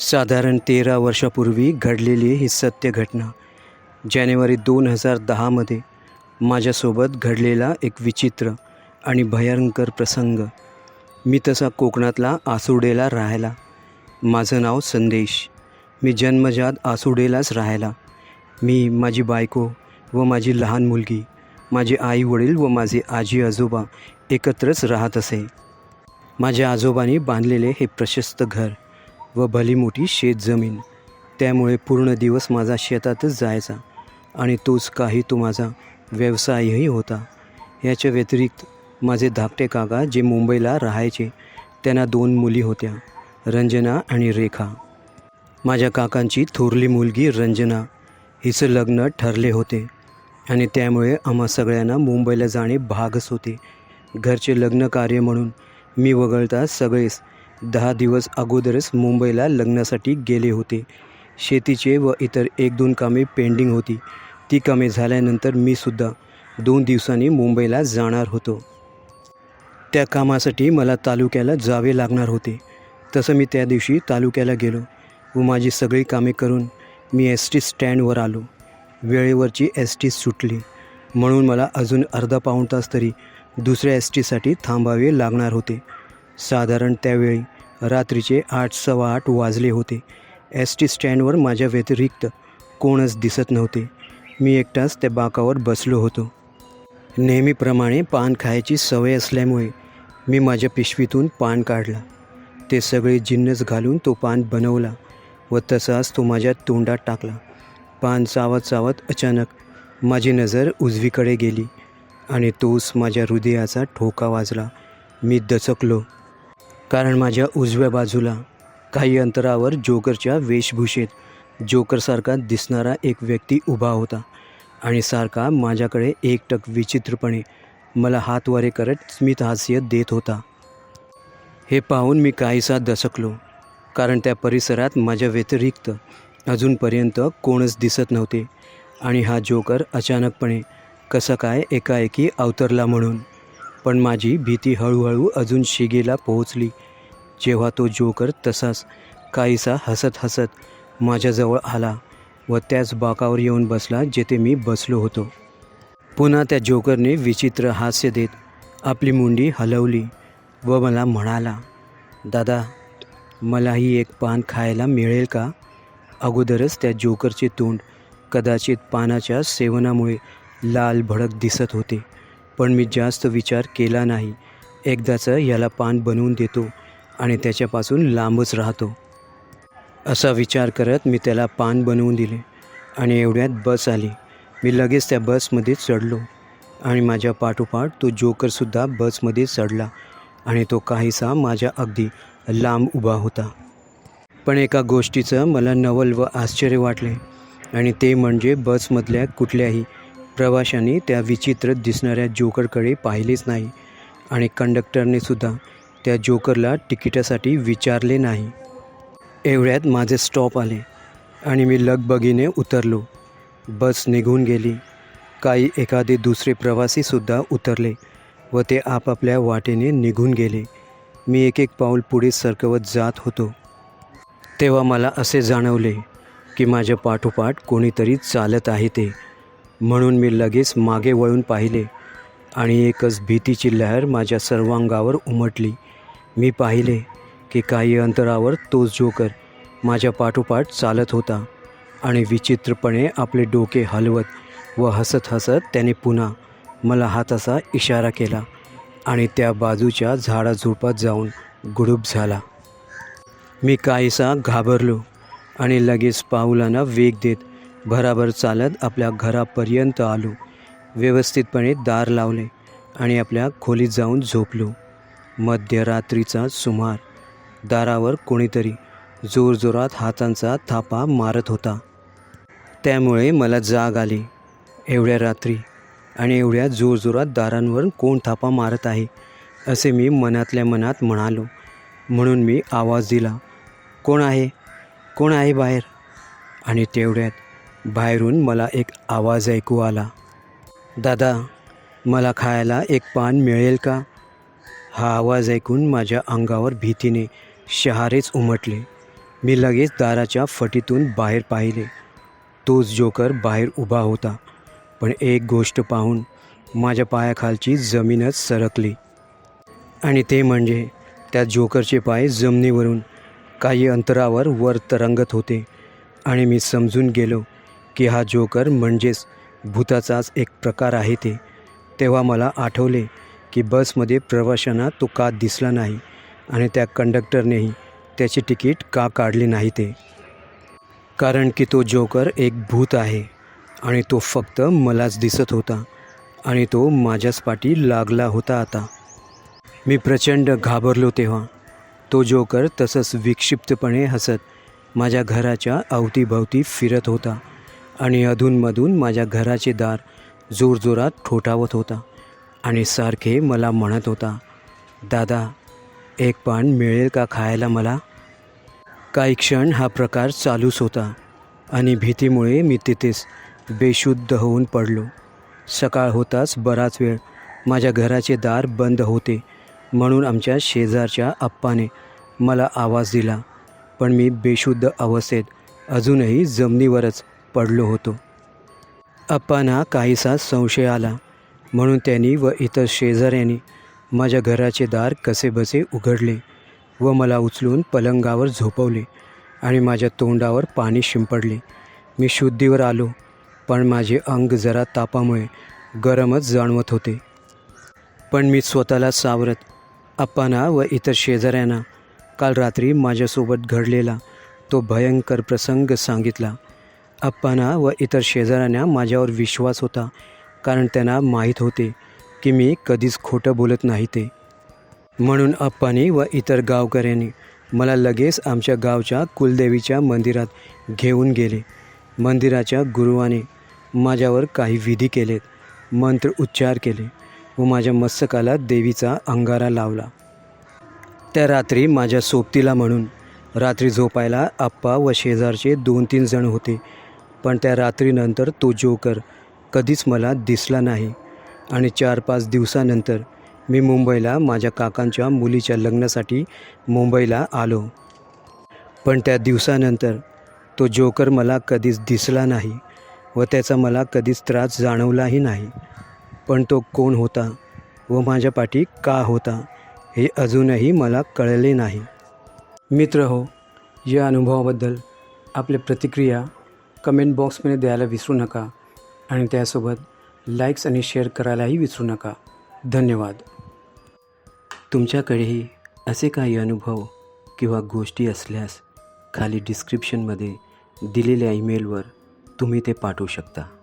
साधारण तेरा वर्षापूर्वी घडलेली ही सत्य घटना जानेवारी दोन हजार दहामध्ये माझ्यासोबत घडलेला एक विचित्र आणि भयंकर प्रसंग. मी तसा कोकणातला आसुडेला राहायला. माझं नाव संदेश. मी जन्मजात आसुडेलाच राहायला. मी माझी बायको व माझी लहान मुलगी माझे आई वडील व माझे आजी आजोबा एकत्रच राहत असे. माझ्या आजोबांनी बांधलेले हे प्रशस्त घर व भली मोठी शेतजमीन त्यामुळे पूर्ण दिवस माझा शेतातच जायचा आणि तोच काही तो माझा व्यवसायही होता. याच्या व्यतिरिक्त माझे धाकटे काका जे मुंबईला राहायचे त्यांना दोन मुली होत्या रंजना आणि रेखा. माझ्या काकांची थोरली मुलगी रंजना हिचं लग्न ठरले होते आणि त्यामुळे आम्हा सगळ्यांना मुंबईला जाणे भागच होते. घरचे लग्न कार्य म्हणून मी वगळता सगळेच दहा दिवस अगोदरच मुंबईला लग्नासाठी गेले होते. शेतीचे व इतर एक दोन कामे पेंडिंग होती. ती कामे झाल्यानंतर मी सुद्धा दोन दिवसांनी मुंबईला जाणार होतो. त्या कामासाठी मला तालुक्याला जावे लागणार होते. तसं मी त्या दिवशी तालुक्याला गेलो व माझी सगळी कामे करून मी एस टी स्टँडवर आलो. वेळेवरची एस टी सुटली. म्हणून मला अजून अर्धा पाऊण तास तरी दुसऱ्या एस टीसाठी थांबावे लागणार होते. साधारण त्यावेळी रात्रीचे आठ सव्वा आठ वाजले होते. एस टी स्टँडवर माझ्या व्यतिरिक्त कोणच दिसत नव्हते. मी एकटाच त्या बाकावर बसलो होतो. नेहमीप्रमाणे पान खायची सवय असल्यामुळे मी माझ्या पिशवीतून पान काढला. ते सगळे जिन्नस घालून तो पान बनवला व तसाच तो माझ्या तोंडात टाकला. पान चावत चावत अचानक माझी नजर उजवीकडे गेली आणि तोच माझ्या हृदयाचा ठोका वाजला. मी दचकलो. कारण माझ्या उजव्या बाजूला काही अंतरावर जोकरच्या वेशभूषेत जोकरसारखा दिसणारा एक व्यक्ती उभा होता आणि सारखा माझ्याकडे एकटक विचित्रपणे मला हातवारे करत स्मितहास्य देत होता. हे पाहून मी काहीसा दसकलो कारण त्या परिसरात माझ्या व्यतिरिक्त अजूनपर्यंत कोणच दिसत नव्हते आणि हा जोकर अचानकपणे कसा काय एकाएकी अवतरला म्हणून पण माझी भीती हळूहळू अजून शिगेला पोहोचली. जेव्हा तो जोकर तसाच काहीसा हसत हसत माझ्याजवळ आला व त्याच बाकावर येऊन बसला जेथे मी बसलो होतो. पुन्हा त्या जोकरने विचित्र हास्य देत आपली मुंडी हलवली व मला म्हणाला दादा मलाही एक पान खायला मिळेल का? अगोदरच त्या जोकरचे तोंड कदाचित पानाच्या सेवनामुळे लाल भडक दिसत होते. पण मी जास्त विचार केला नाही. एकदाचं ह्याला पान बनवून देतो आणि त्याच्यापासून लांबच राहतो. असा विचार करत मी त्याला पान बनवून दिले आणि एवढ्यात बस आली. मी लगेच त्या बसमध्ये चढलो आणि माझ्या पाठोपाठ तो जोकरसुद्धा बसमध्ये चढला आणि तो काहीसा माझ्या अगदी लांब उभा होता. पण एका गोष्टीचं मला नवल व आश्चर्य वाटले आणि ते म्हणजे बसमधल्या कुठल्याही प्रवाशांनी त्या विचित्र दिसणाऱ्या जोकरकडे पाहिलेच नाही आणि कंडक्टरने सुद्धा त्या जोकरला तिकिटासाठी विचारले नाही. एवढ्यात माझे स्टॉप आले आणि मी लगबगीने उतरलो. बस निघून गेली. काही एखादे दुसरे प्रवासीसुद्धा उतरले व ते आपापल्या वाटेने निघून गेले. मी एक एक पाऊल पुढे सरकवत जात होतो. तेव्हा मला असे जाणवले की माझ्या पाठोपाठ कोणीतरी चालत आहे ते. म्हणून मी लगेच मागे वळून पाहिले आणि एकच भीतीची लहर माझ्या सर्वांगावर उमटली. मी पाहिले की काही अंतरावर तोच जोकर माझ्या पाठोपाठ चालत होता आणि विचित्रपणे आपले डोके हलवत व हसत हसत त्याने पुन्हा मला हाताचा इशारा केला आणि त्या बाजूच्या झाडाझुडपात जाऊन गुडूप झाला. मी काहीसा घाबरलो आणि लगेच पाऊलांना वेग देत भराभर चालत आपल्या घरापर्यंत आलो. व्यवस्थितपणे दार लावले आणि आपल्या खोलीत जाऊन झोपलो. मध्यरात्रीचा सुमार. दारावर कोणीतरी जोरजोरात हातांचा थापा मारत होता. त्यामुळे मला जाग आली. एवढ्या रात्री आणि एवढ्या जोरजोरात दारांवर कोण थापा मारत आहे असे मी मनातल्या मनात म्हणालो. म्हणून मी आवाज दिला कोण आहे? कोण आहे बाहेर? आणि तेवढ्यात बाहेरून मला एक आवाज ऐकू आला. दादा मला खायला एक पान मिळेल का? हा आवाज ऐकून माझ्या अंगावर भीतीने शहारेच उमटले. मी लगेच दाराच्या फटीतून बाहेर पाहिले. तोच जोकर बाहेर उभा होता पण एक गोष्ट पाहून माझ्या पायाखालची जमीनच सरकली. आणि ते म्हणजे त्या जोकरचे पाय जमिनीवरून काही अंतरावर वर तरंगत होते आणि मी समजून गेलो की हा जोकर म्हणजेच भूताचाच एक प्रकार आहे ते. तेव्हा मला आठवले की बसमध्ये प्रवाशांना तो का दिसला नाही आणि त्या कंडक्टरनेही त्याची तिकीट का काढली नाही ते. कारण की तो जोकर एक भूत आहे आणि तो फक्त मलाच दिसत होता आणि तो माझ्याच पाठी लागला होता आता. मी प्रचंड घाबरलो तेव्हा. तो जोकर तसंच विक्षिप्तपणे हसत माझ्या घराच्या अवतीभवती फिरत होता. आणि अधूनमधून माझ्या घराचे दार जोरजोरात ठोठावत होता आणि सारखे मला म्हणत होता दादा एक पान मिळेल का खायला मला? काही क्षण हा प्रकार चालूच होता आणि भीतीमुळे मी तिथेच बेशुद्ध होऊन पडलो. सकाळ होताच बराच वेळ माझ्या घराचे दार बंद होते म्हणून आमच्या शेजारच्या आप्पाने मला आवाज दिला पण मी बेशुद्ध अवस्थेत अजूनही जमिनीवरच पडलो होतो. अप्पांना काहीसा संशय आला. म्हणून त्यांनी व इतर शेजाऱ्यांनी माझ्या घराचे दार कसेबसे उघडले व मला उचलून पलंगावर झोपवले आणि माझ्या तोंडावर पाणी शिंपडले. मी शुद्धीवर आलो पण माझे अंग जरा तापामुळे गरमच जाणवत होते. पण मी स्वतःला सावरत अप्पांना व इतर शेजाऱ्यांना काल रात्री माझ्यासोबत घडलेला तो भयंकर प्रसंग सांगितला. अप्पांना व इतर शेजाऱ्यांना माझ्यावर विश्वास होता कारण त्यांना माहीत होते की मी कधीच खोटं बोलत नाही ते. म्हणून अप्पानी व इतर गावकऱ्यांनी मला लगेच आमच्या गावच्या कुलदेवीच्या मंदिरात घेऊन गेले. मंदिराच्या गुरुवाने माझ्यावर काही विधी केलेत मंत्र उच्चार केले व माझ्या मस्तकाला देवीचा अंगारा लावला. त्या रात्री माझ्या सोबतीला म्हणून रात्री झोपायला आप्पा व शेजारचे दोन तीन जण होते. पण त्या रात्रीनंतर तो जोकर कधीच मला दिसला नाही. आणि चार पाच दिवसानंतर मी मुंबईला माझ्या काकांच्या मुलीच्या लग्नासाठी मुंबईला आलो. पण त्या दिवसानंतर तो जोकर मला कधीच दिसला नाही व त्याचा मला कधीच त्रास जाणवलाही नाही. पण तो कोण होता व माझ्या पाठी का होता हे अजूनही मला कळले नाही. मित्र हो या अनुभवाबद्दल आपल्या प्रतिक्रिया कमेंट बॉक्समध्ये द्यायला विसरू नका आणि त्यासोबत लाईक्स आणि शेअर करायलाही विसरू नका. धन्यवाद. तुमच्याकडेही असे काही अनुभव किंवा गोष्टी असल्यास खाली डिस्क्रिप्शनमध्ये दिलेल्या ईमेलवर तुम्ही ते पाठवू शकता.